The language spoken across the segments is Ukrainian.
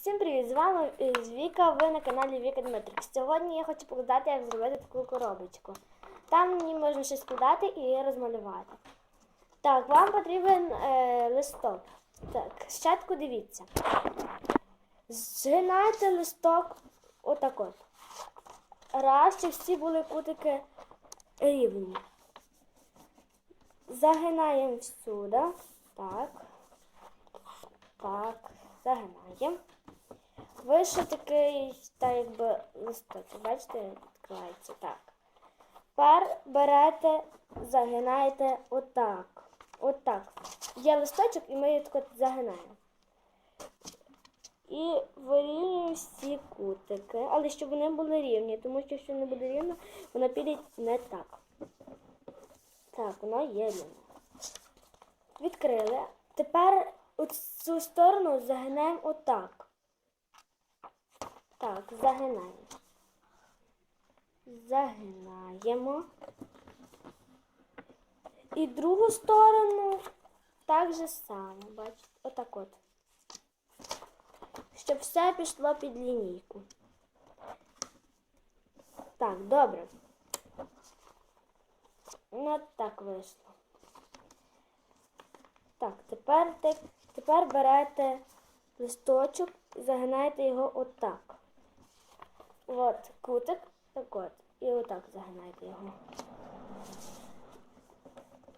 Всім привіт! З вами е, Віка, ви на каналі Віка Дмитрик. Сьогодні я хочу показати, як зробити таку коробочку. Там мені можна щось складати і розмалювати. Так, вам потрібен е, листок. Так, спочатку дивіться. Згинайте листок отак от. Раз, щоб всі були кутики рівні. Загинаємо всюди. Так. Так, загинаємо. Вийшов такий, так якби листочок, бачите, відкривається так. Тепер берете, загинаєте отак. Отак. Є листочок і ми його так загинаємо. І вирівнюємо всі кутики. Але щоб вони були рівні, тому що якщо не буде рівно, воно піде не так. Так, воно є рівно. Відкрили. Тепер цю сторону загинаємо отак. Так, загинаємо. Загинаємо. І другу сторону так же само, бачите, отак от. Щоб все пішло під лінійку. Так, добре. Ну, так вийшло. Так, тепер, те- тепер берете листочок і загинаєте його отак. От кутик, так от. І отак загинаєте його.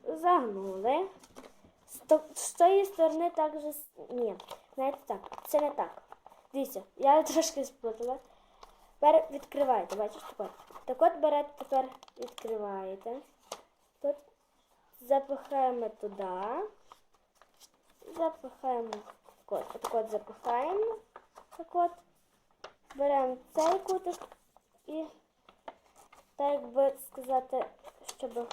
Загнули. З то- тої сторони так же. Ні, знаєте так, це не так. Дивіться, я трошки сплутала. Тепер відкриваєте, бачите, от. Так от берете, тепер відкриваєте. Тут запихаємо туди. Запихаємо так от, отак запихаємо. Так от. Беремо цей кутик і так би сказати, щоб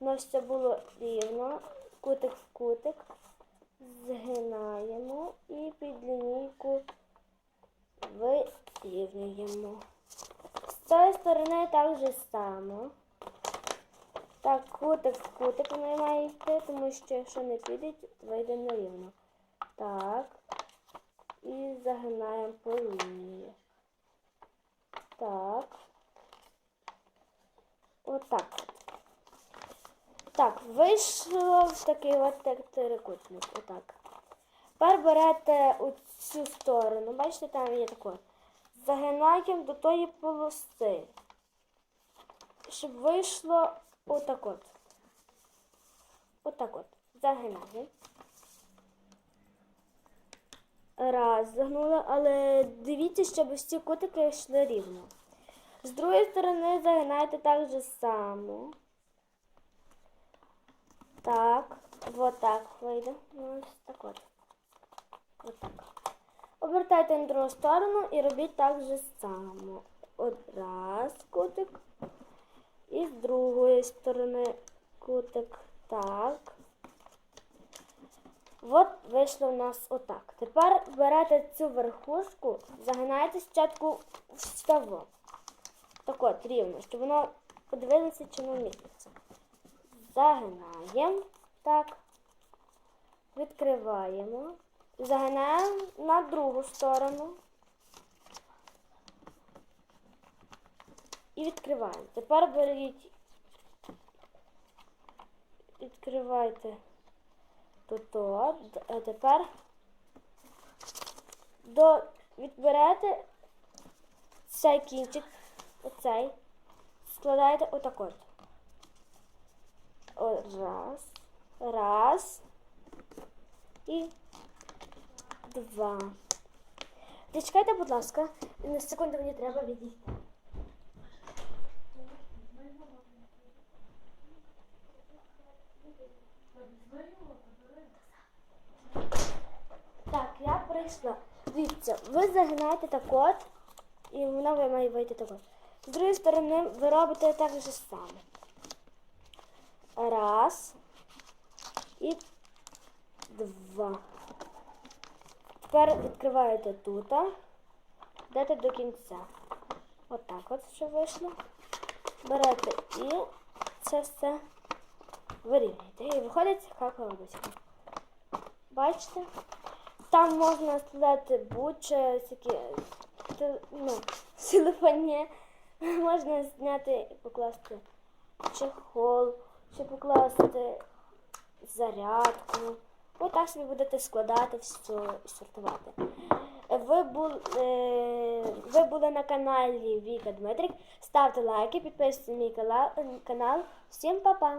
воно все було рівно. Кутик в кутик. Згинаємо і під лінійку вирівнюємо. З цієї сторони так же само. Так, кутик в кутик не має йти, тому що якщо не піде, вийде нерівно. Так. І загинаємо по лінії. Так. Отак. Так, вийшло в такий от трикутник. Отак. Тепер берете цю сторону. Бачите, там є таке. Загинаємо до тої полоси. Щоб вийшло отак от. Отак от. Загинаємо. Раз, загнули, але дивіться, щоб всі кутики йшли рівно. З другої сторони загинаєте так же само. Так, вот так вийде. Ну, ось так от. От так. Обертайте на другу сторону і робіть так же само. От раз кутик. І з другої сторони кутик. Так. От вийшло у нас отак. Тепер берете цю верхушку, загинаєте спочатку в ставок. Так от, рівно, щоб воно подивилося, чи воно міститься. Загинаємо. Так. Відкриваємо. Загинаємо на другу сторону. І відкриваємо. Тепер беріть. Відкривайте тут. от. А тепер до відберете цей кінчик, оцей, складаєте отак от. Раз, раз і два. Зачекайте, будь ласка, на секунду мені треба відійти. Так, я. Дивіться, ви загинаєте так от, і воно ви має вийти так от. З другої сторони ви робите так же само. Раз. І два. Тепер відкриваєте тут. Йдете до кінця. Отак от, що вийшло. Берете і це все вирівняєте. І виходить така коробочка. Бачите? Там можна складати будь-що, ну, телефоні. Можна зняти і покласти чехол, чи покласти зарядку. Отак собі будете складати все і сортувати. Ви були, ви були на каналі Віка Дмитрик. Ставте лайки, підписуйтесь на мій канал. Всім па-па!